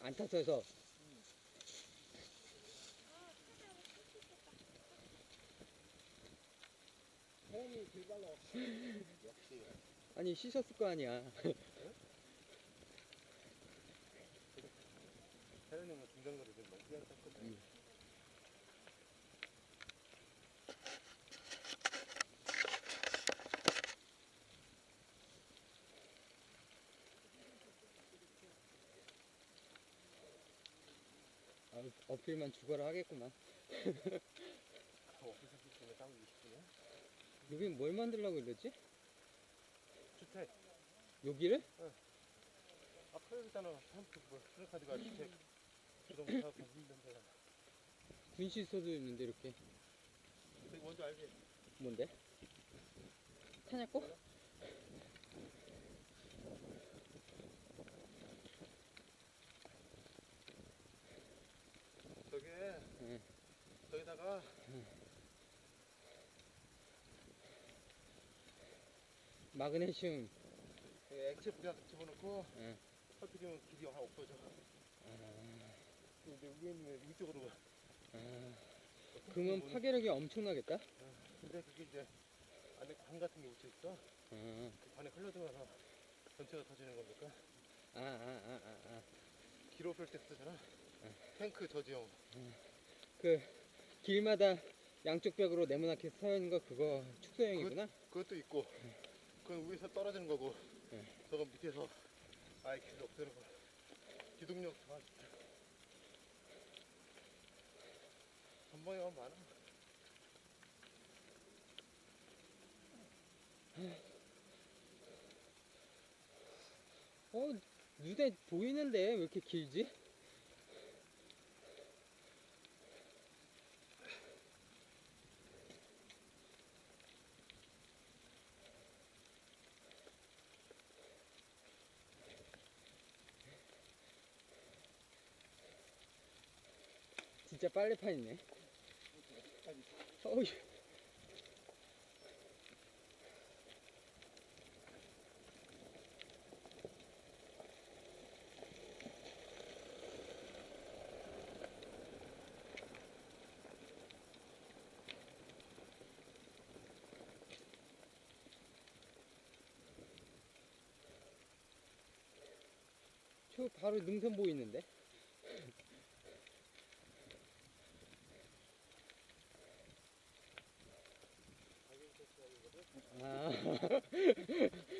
안 탔어서. 아니, 씻었을 거 아니야. 사장님은 중간거리 좀 넘게 하셨거든. 어필만 죽어라 하겠구만. 오피스 시스템에 딱 20분이야? 여긴 뭘 만들려고 그러지? 주택. 여기를? 아까 여기잖아. 삼프 뭐, 프레카드가 주택. 주동 사업 힘든데. 군시소도 있는데, 이렇게. 저기 먼저 알지? 뭔데? 타냐고? 저기, 응. 저기다가 마그네슘. 여기 액체 뿌려 집어넣고 응. 터뜨리면 길이 하나 없어져. 근데 위에는 위쪽으로. 아, 그러면 파괴력이 엄청나겠다? 근데 그게 이제 안에 관 같은 게 묻혀 있어. 아, 그 관에 흘러들어가서 전체가 터지는 겁니까? 아, 아, 아, 아, 아. 기로 펼때 쓰잖아. 탱크 저지형. 그, 길마다 양쪽 벽으로 네모나게 서 있는 거 그거 축소형이구나? 그 것도 있고, 그건 위에서 떨어지는 거고, 네. 저건 밑에서 아예 길 없애는 거. 기동력 다. 전방에 가면 많아. 어, 눈에 보이는데 왜 이렇게 길지? 진짜 빨래판이네. 어휴. 저 바로 능선 보이는데? Uh,